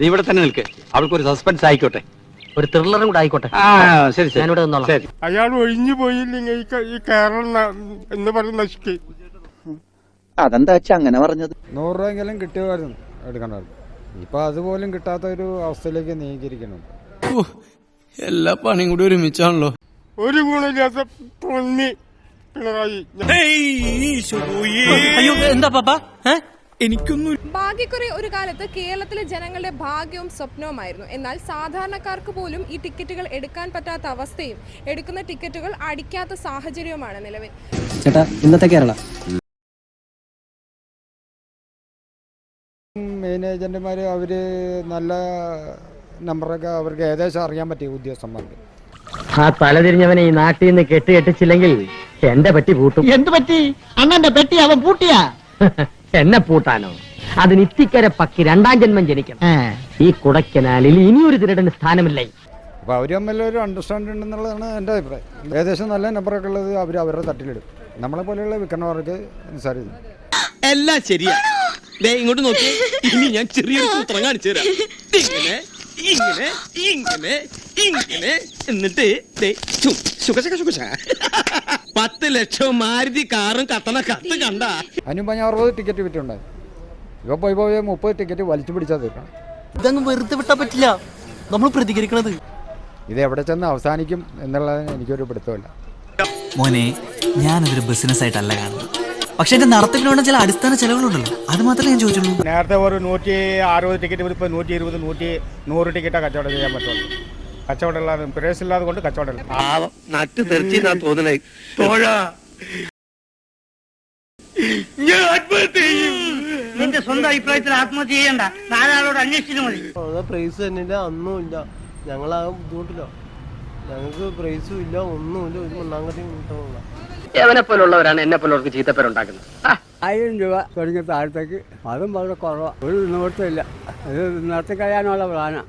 നീ ഇവിടെ തന്നെ നിൽക്ക്. അവൾക്കൊരു സസ്പെൻസ് ആയിക്കോട്ടെ. ഒരു ത്രില്ലറും കൂടെ ആയിക്കോട്ടെ. ആ ശരി ശരി. ഞാനിവിടെ നിന്നോളാം. ശരി. അയാൾ ഒഴിഞ്ഞു പോയില്ലെങ്കിൽ ഈ ക- ഈ കേരളം ന- എന്ന് പറഞ്ഞ് നശിക്കും. അതെന്താ വെച്ചാ അങ്ങനെ പറഞ്ഞത്? നൂറ് രൂപയെങ്കിലും കിട്ടിയമായിരുന്നു എടുക്കണമായിരുന്നു ഇപ്പൊ അതുപോലും കിട്ടാത്ത ഒരു അവസ്ഥയിലേക്ക് നീങ്ങിയിരിക്കുന്നു. എല്ലാ പണിയും കൂടി ഒരുമിച്ചാണല്ലോ. ഒരു ഗുണമില്ലാത്ത പൊന്നി പിണറായി. അയ്യോ എന്താ പാപ്പ? എനിക്കൊന്നും ഭാഗ്യക്കുറി ഒരു കാലത്ത് കേരളത്തിലെ ജനങ്ങളുടെ ഭാഗ്യവും സ്വപ്നവുമായിരുന്നു. എന്നാൽ സാധാരണക്കാർക്ക് പോലും ഈ ടിക്കറ്റുകൾ എടുക്കാൻ പറ്റാത്ത അവസ്ഥയും എടുക്കുന്ന ടിക്കറ്റുകൾ അടിക്കാത്ത സാഹചര്യവുമാണ് നിലവിൽ. ചേട്ടാ ഇന്നത്തെ കേരള. മെയിൻ ഏജന്റുമാർ അവർ നല്ല നമ്പറൊക്കെ അവർക്ക് ഏകദേശം അറിയാൻ പറ്റിയ ഉദ്യോഗസ്ഥന്മാർക്ക്. ആ തലതിരിഞ്ഞവനെ ഈ നാട്ടിൽ നിന്ന് കെട്ടി കെട്ടിച്ചില്ലെങ്കിൽ എന്റെ പെട്ടി പൂട്ടും. എന്ത് പറ്റി? അണ്ണന്റെ പെട്ടി അവൻ പൂട്ടിയാ? എന്നെ പൂട്ടാനോ? അതിന് ഇത്തിക്കര പക്കി രണ്ടാം ജന്മം ജനിക്കണം. ഈ കുടക്കനാലിൽ ഇനിയൊരു തിരടന് സ്ഥാനമില്ലേ? അപ്പോൾ അവർ തമ്മിൽ ഒരു അണ്ടർസ്റ്റാൻഡിംഗ് ഉണ്ടെന്നുള്ളതാണ് എന്റെ അഭിപ്രായം. ഏകദേശം നല്ല നമ്പറൊക്കെ ഉള്ളത് അവർ അവരുടെ തട്ടിലിടും. നമ്മളെ പോലെയുള്ള വിൽക്കുന്നവർക്ക് നിസ്സാരം എല്ലാം ശരിയാ. ദേ ഇങ്ങോട്ട് നോക്കി. ഇനി ഞാൻ ചെറിയൊരു സൂത്രം കാണിച്ചു തരാം. ഇങ്ങനെ ഇങ്ങനെ ഇങ്ങനെ ഇങ്ങനെ. എന്നിട്ട് ദേ ചു, ശുകശക ശുകശ. പത്ത് ലക്ഷം മാരുതി കാറും കത്തണ കത്ത് കണ്ട. അതിന് മുമ്പ് ഞാൻ അറുപത് ടിക്കറ്റ് വിറ്റുണ്ടായി ഇപ്പോൾ പോയി പോയി മുപ്പത് ടിക്കറ്റ് വലിച്ചു പിടിച്ചാൽ തീർക്കണം. ഇതങ്ങ് വെറുതെ വിട്ടാ പറ്റില്ല. നമ്മൾ പ്രതികരിക്കണത്. ഇത് എവിടെ ചെന്ന് അവസാനിക്കും എന്നുള്ളതിന് എനിക്കൊരു പിടുത്തമില്ല മോനെ ഞാനതൊരു ബിസിനസ് ആയിട്ടല്ല കാണുന്നത്. പക്ഷെ എന്റെ നടത്തിപ്പിന് വേണ്ട ചില അടിസ്ഥാന ചെലവുകളുണ്ടല്ലോ. അത് മാത്രമേ ഞാൻ ചോദിച്ചുള്ളൂ നേരത്തെ ഒരു നൂറ്റി അറുപത് ടിക്കറ്റ് ഇപ്പോൾ നൂറ്റി ഇരുപത് നൂറ്റി നൂറ് ടിക്കറ്റാണ് കച്ചവടം ചെയ്യാൻ പറ്റുള്ളൂ. കച്ചവടം ഇല്ലാതെ പ്രേസ് ഇല്ലാതെ കൊണ്ട് കച്ചവടം ഇല്ല നട്ട് തെറിച്ച് തോന്നണേ. തോഴ. ഞാൻ ആത്മഹത്യ ചെയ്യും. നിന്റെ സ്വന്തം അഭിപ്രായത്തിൽ ആത്മഹത്യ ചെയ്യണ്ട. നാലാളോട് അന്വേഷിച്ചു മതി. പ്രൈസ് തന്നില്ല ഒന്നും ഇല്ല. ഞങ്ങള ആ ബുദ്ധിമുട്ടില്ല ഞങ്ങൾക്ക് പ്രൈസും ഇല്ല ഒന്നുമില്ല ഒരു മണ്ണാങ്കട്ടിയും കിട്ടണില്ല എവനെ പോലുള്ളവരാണ് എന്നെ പോലുള്ളവർക്ക് ചീത്തപ്പേരുണ്ടാക്കുന്നത് ആയിരം രൂപ തുടങ്ങിയ താഴത്തേക്ക്. അതും വളരെ കുറവാണ് ഒരു നിവർത്തില്ല. ഇത് നടത്തി കഴിയാനുള്ള പ്ലാനാ.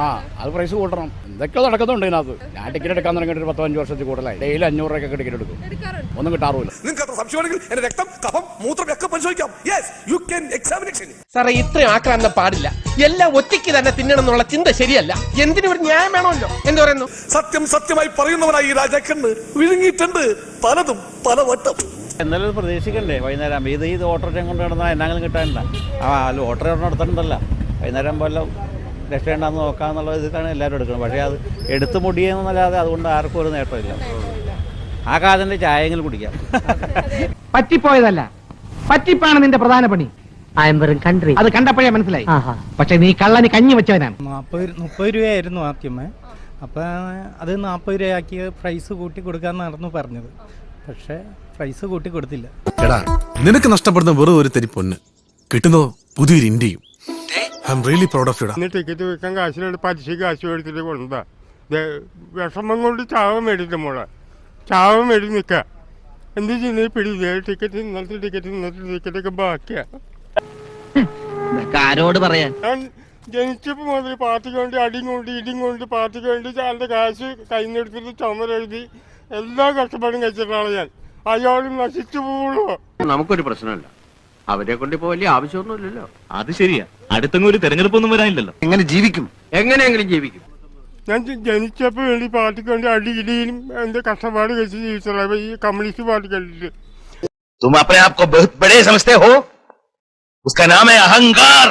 ആ അത് പ്രൈസ് കൂട്ടണം. എന്തൊക്കെയോ നടക്കുന്നുണ്ട് ഇതിനകത്ത്. ഞാൻ ടിക്കറ്റ് എടുക്കാൻ തുടങ്ങിയിട്ട് ഒരു പത്തോ അഞ്ച് വർഷത്തിൽ കൂടുതലായി. ഡെയിലി അഞ്ഞൂറ് രൂപയൊക്കെ ടിക്കറ്റ് എടുക്കും. എടുക്കാറുണ്ട്. ഒന്നും കിട്ടാറില്ല നിങ്ങൾക്ക് അത്ര സംശയമാണെങ്കിൽ എന്റെ രക്തം കഫം മൂത്രം ഒക്കെ പരിശോധിക്കാം. യെസ് യു എക്സാമിനേഷൻ സാറേ ഇത്രയും ആക്രാന്തം പാടില്ല. എല്ലാം ഒറ്റയ്ക്ക് തന്നെ തിന്നണം എന്നുള്ള ചിന്ത ശരിയല്ല. എന്തിനും ഒരു ന്യായം വേണമല്ലോ? എന്ത് പറയുന്നു? സത്യം സത്യമായി പറയുന്നവനായി ഈ രാജാക്കണ്ണ് വിഴുങ്ങിയിട്ടുണ്ട്. പലതും പലവട്ടം. എന്നാലും പ്രതീക്ഷിക്കണ്ടേ വൈകുന്നേരം? ഇത് ഈ ഓട്ടോറിക്ഷം കൊണ്ട് നടന്നാൽ എന്നാലും കിട്ടാനില്ല. ആ അല്ല ഓട്ടോറിക്ഷം നടത്തണ്ടല്ല വൈകുന്നേരം വല്ല രക്ഷയുണ്ടാന്ന് നോക്കാന്നുള്ള ഇതിലാണ് എല്ലാവരും എടുക്കുന്നത്. പക്ഷേ അത് എടുത്ത് മുടിയെന്നല്ലാതെ അതുകൊണ്ട് ആർക്കും ഒരു നേട്ടമില്ല. ആ കാലത്തിന്റെ ചായയെങ്കിലും കുടിക്കാം. പറ്റിപ്പോയതല്ല. പറ്റിപ്പാണ് നിന്റെ പ്രധാന പണി. കൺട്രി അത് കണ്ടപ്പോഴേ മനസ്സിലായി. പക്ഷെ നീ കള്ളന് കഞ്ഞി വെച്ചവനാണ്. നാൽപ്പത് മുപ്പത് രൂപയായിരുന്നു ആദ്യമേ അപ്പം അത് നാൽപ്പത് രൂപയാക്കി പ്രൈസ് കൂട്ടി കൊടുക്കാമെന്നായിരുന്നു പറഞ്ഞത്. പക്ഷേ പ്രൈസ് കൂട്ടി കൊടുത്തില്ല. എടാ നിനക്ക് നഷ്ടപ്പെടുന്ന വെറും ഒരു തരി പൊന്ന്. കിട്ടുന്നതോ പുതിയൊരു ഇന്ത്യയും. I'm really proud of you ticket വിൽക്കാൻ കാശിനോട് പലിശ കാശ് മേടിച്ചിട്ട് കൊടുത്താ വിഷമം കൊണ്ട് ചാവം മേടിച്ച മോളെ. ചാവം മേടി നിൽക്കുക എന്ത് ചെയ്യുന്നത് പിടിയില്ല ടിക്കറ്റ് ഇന്നത്തെ ടിക്കറ്റ് ഇന്നത്തെ ടിക്കറ്റ് ഒക്കെ ബാക്കിയാ. ആരോട് പറയാൻ? ഞാൻ ജനിച്ചപ്പോൾ മുതൽ പാർട്ടിക്ക് വേണ്ടി അടിയും കൊണ്ട് ഇടിയും കൊണ്ട് പാർട്ടിക്ക് വേണ്ടി ചാലിന്റെ കാശ് കൈന്നെടുത്തിട്ട് ചുമരെഴുതി എല്ലാ കഷ്ടപ്പാടും കഴിച്ചിട്ടാണ് ഞാൻ. അയാളും നശിച്ചു പോകുള്ളൂ നമുക്കൊരു പ്രശ്നമല്ല. അവരെ കൊണ്ട് ഇപ്പോ വലിയ ആവശ്യമൊന്നുമില്ലല്ലോ. അത് ശരിയാ. അടുത്തെങ്കിലും ഒരു തെരഞ്ഞെടുപ്പൊന്നും വരാനില്ലല്ലോ എങ്ങനെ ജീവിക്കും എങ്ങനെയെങ്കിലും ജീവിക്കും ഞാൻ ജ- ജനിച്ചപ്പോൾ വേണ്ടി പാർട്ടിക്ക് വേണ്ടി അടി ഇടിയും എൻ്റെ കഷ്ടപ്പാട് കഴിച്ച് ജീവിച്ചതാണ് ഈ കമ്മ്യൂണിസ്റ്റ് പാർട്ടി കണ്ടിട്ട് तुम अपने आप को बहुत बड़े समझते हो उसका नाम है अहंकार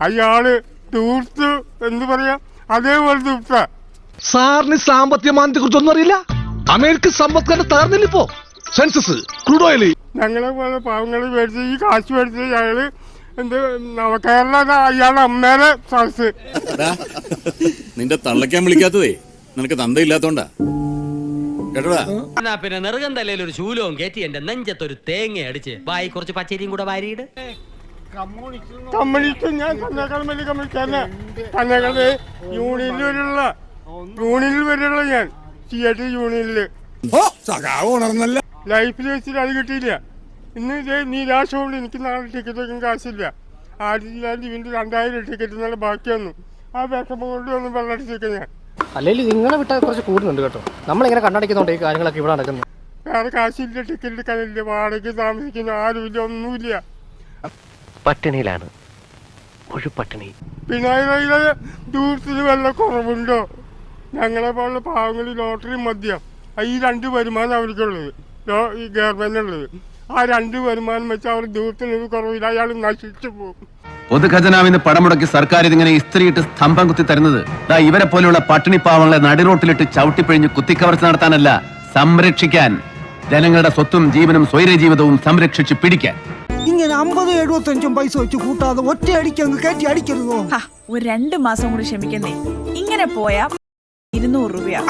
അയാള് തൂർത്ത് എന്ത് പറയാ അതേപോലെ തൂർത്ത സാറിന് സാമ്പത്തിക മാനത്തെ കുറിച്ചൊന്നും അറിയില്ല അമേരിക്കൻ സമ്പത്കാരം തകർന്നില്ലിപ്പോ സെൻസസ് ക്രൂഡ് ഓയിൽ ഞങ്ങളെ പോലെ പാവങ്ങളെ മേടിച്ച് ഈ കാശ് മേടിച്ച് ഞങ്ങള് എന്ത് നവകേരള അയാളുടെ അമ്മേനെ സദസ് നിന്റെ തള്ളയ്ക്കാൻ വിളിക്കാത്തതേ. നിനക്ക് തന്തയില്ലാത്തോണ്ടാ. കേട്ടോടാ? എന്നാ പിന്നെ നെറുകം തലയിൽ ഒരു ശൂലവും കയറ്റി എന്റെ നെഞ്ചത്തൊരു തേങ്ങ അടിച്ച് വായി കുറച്ച് പച്ചരിയും കൂടെ വാരിയിട്. കമ്മ്യൂണിസ്റ്റ് ഞാൻ വലിയ കമ്മ്യൂണിസ്റ്റ് യൂണിയനിൽ വരെയുള്ള യൂണിയനിൽ വരെയുള്ള ഞാൻ. യൂണിയനിൽ ലൈഫിൽ വെച്ചിട്ട് അത് കിട്ടിയില്ല. ഇന്ന് ഇതേ എനിക്ക് നാളെ ടിക്കറ്റ് വെക്കാൻ കാശില്ല. ആയിരത്തി തൊള്ളായിരത്തി വീണ്ടും രണ്ടായിരം ടിക്കറ്റ് നല്ല ബാക്കി വന്നു. ആ വിഷമം കൊണ്ട് ഒന്ന് വെള്ളടിച്ചേക്കാം ഞാൻ. അല്ലെങ്കിൽ നിങ്ങളെ വിട്ടാൽ കുറച്ച് കൂടുന്നുണ്ട് കേട്ടോ. നമ്മളിങ്ങനെ കണ്ണടയ്ക്കുന്നുണ്ട് ഈ കാര്യങ്ങളൊക്കെ ഇവിടെ നടക്കുന്നത്? വേറെ കാശില്ല ടിക്കറ്റ് എടുക്കാനില്ല വാടകയ്ക്ക് താമസിക്കുന്ന ആരുമില്ല ഒന്നുമില്ല. പട്ടിണിയിലാണ്. പട്ടിണി. പിണറായിയിലെ ദൂരത്തിന് വല്ല കുറവുണ്ടോ? ഞങ്ങളെ പോലുള്ള പാവങ്ങളിൽ ലോട്ടറി മദ്യം ഈ രണ്ട് വരുമാനം അവർക്കുള്ളത്. ഈ ഗവൺമെന്റിനുള്ളത്. ആ രണ്ട് വരുമാനം വെച്ച് അവർ ദൂരത്തിന് ഒരു കുറവില്ല അയാൾ നശിച്ചു പോകും. പൊതുഖജനാവിന് പടമുടക്കി മുടക്കി സർക്കാർ ഇതിങ്ങനെ ഇസ്ത്രീയിട്ട് സ്തംഭം കുത്തി തരുന്നത്. ദാ ഇവരെ പോലെയുള്ള പട്ടിണി പാവങ്ങളെ നടുറോട്ടിലിട്ട് ചവിട്ടിപ്പിഴിഞ്ഞ് കുത്തിക്കവർച്ച നടത്താനല്ല സംരക്ഷിക്കാൻ. ജനങ്ങളുടെ സ്വത്തും ജീവനും സ്വൈര ജീവിതവും സംരക്ഷിച്ച് പിടിക്കാൻ. ഇങ്ങനെ അമ്പത് എഴുപത്തഞ്ചും പൈസ വെച്ച് കൂട്ടാതെ ഒറ്റയടിക്ക് അങ്ങ് കയറ്റി അടിക്കരുതോ? ഒരു രണ്ട് മാസം കൂടി ക്ഷമിക്കുന്നേ. ഇങ്ങനെ പോയാ ഇരുന്നൂറ് രൂപയാ.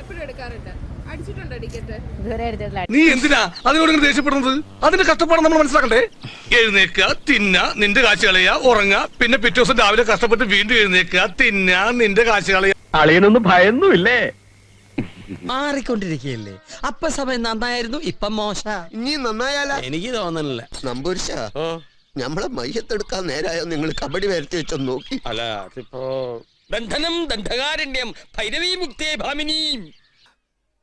എപ്പോഴും എടുക്കാറുണ്ട് നീ എന്തിനാ അതിനോട് ഇങ്ങനെ ദേഷ്യപ്പെടുന്നത്? അതിന്റെ കഷ്ടപ്പാട് നമ്മൾ മനസ്സിലാക്കണ്ടേ? എഴുന്നേക്കുക തിന്ന നിന്റെ കാശ് കളയുക ഉറങ്ങ പിന്നെ പിറ്റേ ദിവസം രാവിലെ കഷ്ടപ്പെട്ട് വീണ്ടും എഴുന്നേക്കുക തിന്ന നിന്റെ കാശ് കളയുക. അളിയനൊന്നും ഭയന്നുമില്ലേ? മാറിക്കൊണ്ടിരിക്കുകയല്ലേ? അപ്പ സമയം നന്നായിരുന്നു ഇപ്പം മോശ. ഇനി നന്നായാല? എനിക്ക് തോന്നണില്ല. നമ്പൂരിശ നമ്മളെ മയ്യത്തെടുക്കാൻ നേരായോ? നിങ്ങൾ കബഡി വരത്തി വെച്ചോ നോക്കി. അല്ല അതിപ്പോ ബന്ധനം ദണ്ഡകാരണ്യം ഭൈരവീ മുക്തേ ഭാമിനി.